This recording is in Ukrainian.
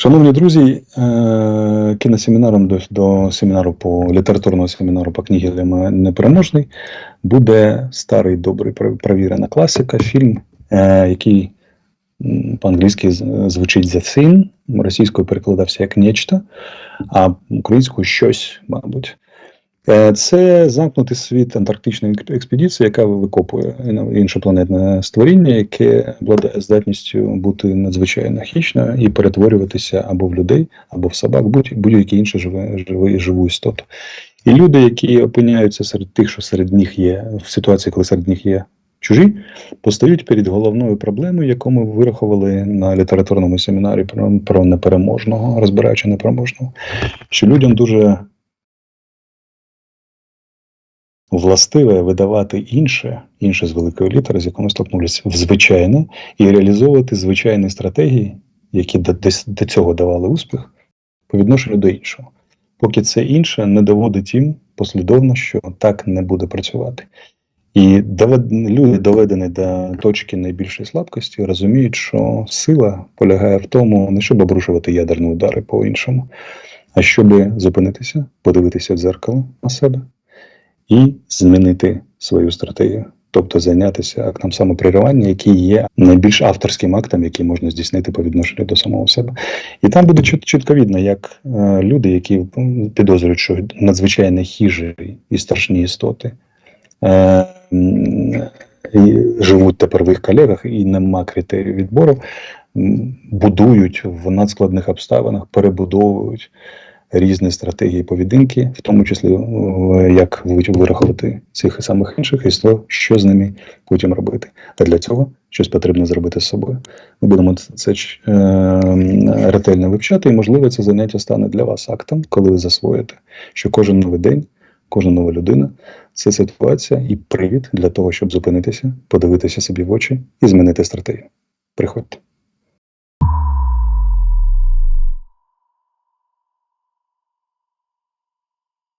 Шановні друзі, е, кіносемінаром до, семінару по літературного семінару по книгі Непереможний буде старий добрий пр- провірена класика, фільм, е, який по-англійськи звучить The Thing, російською перекладався як нечто, а українською щось, мабуть. Е, Це замкнутий світ антарктичної експедиції, яка викопує іно- іншопланетне створіння, яке обладає здатністю бути надзвичайно хищною і перетворюватися або в людей, або в собак, будь- будь-які інші живі, живі, живу істоту. І люди, які опиняються серед тих, що серед них є, в ситуації, коли серед них є чужі, постають перед головною проблемою, яку ми вирахували на літературному семінарі про, про непереможного, розбираючи непереможного, що людям дуже властиве видавати інше, інше з великої літери, з якою ми столкнулися, в звичайне, і реалізовувати звичайні стратегії, які до, цього давали успіх, по відношенню до іншого. Поки це інше не доводить їм послідовно, що так не буде працювати. І люди, доведені до точки найбільшої слабкості, розуміють, що сила полягає в тому, не щоб обрушувати ядерні удари по іншому, а щоб зупинитися, подивитися в дзеркало на себе і змінити свою стратегію, тобто зайнятися актом самопреривання, який є найбільш авторським актом, який можна здійснити по відношенню до самого себе. І там буде чітко видно, як е, люди, які підозрюють, що надзвичайно хижі і страшні істоти. Е, і живуть тепер в їх колегах, і нема критерію відбору, будують в надскладних обставинах, перебудовують різні стратегії поведінки, в тому числі е, як вирахувати цих самих інших і то, що з ними потім робити. А для цього щось потрібно зробити з собою. Ми будемо це е, ретельно вивчати, і можливо це заняття стане для вас актом, коли ви засвоїте, що кожен новий день, кожна нова людина це ситуація і привід для того, щоб зупинитися, подивитися собі в очі і змінити стратегію. Приходьте.